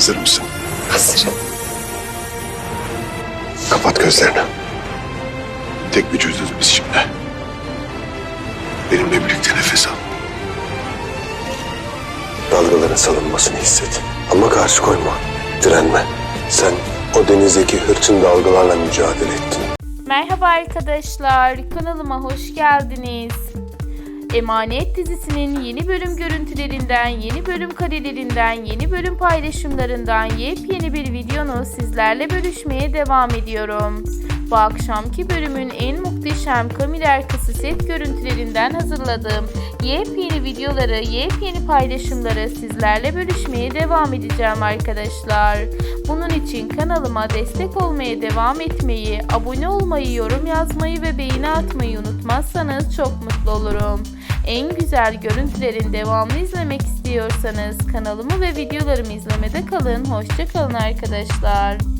Hazır mısın? Hazırım. Kapat gözlerini. Tek vücuduz biz şimdi. Benimle birlikte nefes al. Dalgaların salınmasını hisset. Ama karşı koyma. Direnme. Sen o denizdeki hırçın dalgalarla mücadele ettin. Merhaba arkadaşlar, kanalıma hoş geldiniz. Emanet dizisinin yeni bölüm görüntülerinden, yeni bölüm karelerinden, yeni bölüm paylaşımlarından yepyeni bir videonu sizlerle bölüşmeye devam ediyorum. Bu akşamki bölümün en muhteşem kamera arkası set görüntülerinden hazırladığım yepyeni videoları, yepyeni paylaşımları sizlerle bölüşmeye devam edeceğim arkadaşlar. Bunun için kanalıma destek olmaya devam etmeyi, abone olmayı, yorum yazmayı ve beğeni atmayı unutmazsanız çok mutlu olurum. En güzel görüntülerin devamını izlemek istiyorsanız kanalımı ve videolarımı izlemede kalın. Hoşçakalın arkadaşlar.